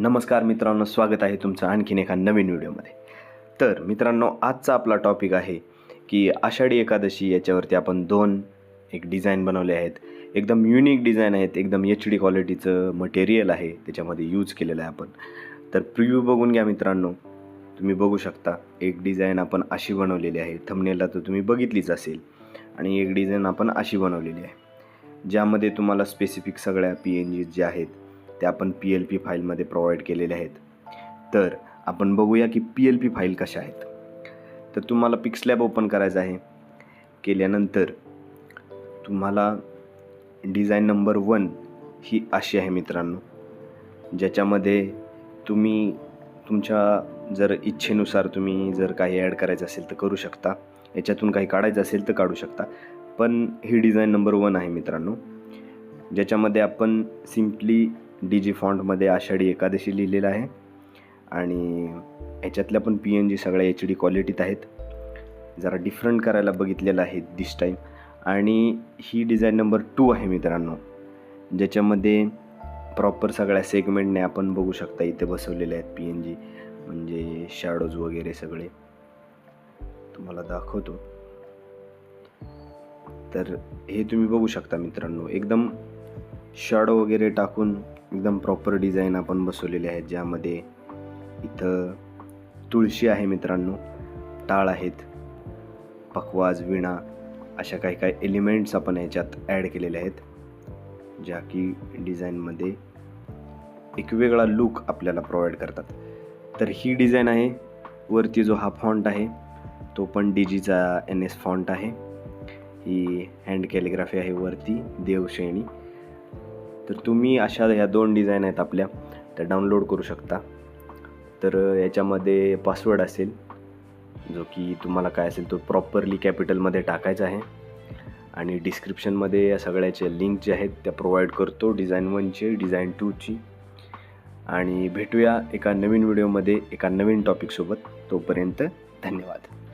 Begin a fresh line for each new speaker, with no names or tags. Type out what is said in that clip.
नमस्कार मित्रांनो स्वागत आहे तुमचं आणखीन एका नवीन व्हिडिओमध्ये. तर मित्रांनो आजचा आपला टॉपिक आहे की आषाढी एकादशी याच्यावरती आपण दोन एक डिझाईन बनवले आहेत. एकदम युनिक डिझाईन आहेत एकदम एच डी क्वालिटीचं मटेरियल आहे त्याच्यामध्ये यूज केलेलं आहे आपण. तर प्रिव्ह्यू बघून घ्या मित्रांनो. तुम्ही बघू शकता एक डिझाईन आपण अशी बनवलेली आहे. थंबनेलला तर तुम्ही बघितलीच असेल. आणि एक डिझाईन आपण अशी बनवलेली आहे. ज्यामध्ये तुम्हाला स्पेसिफिक सगळ्या पी एन जी ज्या आहेत त्या आपण पी एल पी फाईलमध्ये प्रोव्हाइड केलेले आहेत. तर आपण बघूया की पी एल पी फाईल कशा आहेत. तर तुम्हाला पिक्सलॅब ओपन करायचं आहे. केल्यानंतर तुम्हाला डिझाईन नंबर वन ही अशी आहे मित्रांनो. ज्याच्यामध्ये तुम्ही तुमच्या जर इच्छेनुसार तुम्ही जर काही ॲड करायचं असेल तर करू शकता. याच्यातून काही काढायचं असेल तर काढू शकता. पण ही डिझाईन नंबर वन आहे मित्रांनो. ज्याच्यामध्ये आपण सिम्पली डी जी फॉन्टमध्ये आषाढी एकादशी लिहिलेलं आहे. आणि ह्याच्यातल्या पण पी एन जी सगळ्या एच डी क्वालिटीत आहेत. जरा डिफरंट करायला बघितलेलं आहे दिस टाईम आणि ही डिझाईन नंबर टू आहे मित्रांनो. ज्याच्यामध्ये प्रॉपर सगळ्या सेगमेंटने आपण बघू शकता इथे बसवलेले आहेत पी एन जी म्हणजे शॅडोज वगैरे सगळे. तुम्हाला दाखवतो. तर हे तुम्ही बघू शकता मित्रांनो. एकदम शॅडो वगैरे टाकून एकदम प्रॉपर डिझाईन आपण बसवलेले आहेत ज्यामध्ये इथं तुळशी आहे मित्रांनो टाळ आहेत पखवाज विणा अशा काही काही एलिमेंट्स आपण याच्यात ॲड केलेले आहेत ज्या की डिझाईनमध्ये एक वेगळा लुक आपल्याला प्रोव्हाइड करतात. तर ही डिझाईन आहे वरती जो हा फॉन्ट आहे तो पण डी जीचा एन एस फॉन्ट आहे. ही हँड कॅलिग्राफी आहे वरती देवश्रेणी. तर तुम्ही अशा ह्या दोन डिझाईन आहेत आपल्या त्या डाउनलोड करू शकता. तर याच्यामध्ये पासवर्ड असेल जो की तुम्हाला काय असेल तो प्रॉपरली कॅपिटलमध्ये टाकायचा आहे. आणि डिस्क्रिप्शनमध्ये या सगळ्याच्या लिंक जे आहेत त्या प्रोव्हाइड करतो डिझाईन वनची डिझाईन टूची आणि भेटूया एका नवीन व्हिडिओमध्ये एका नवीन टॉपिकसोबत तोपर्यंत धन्यवाद.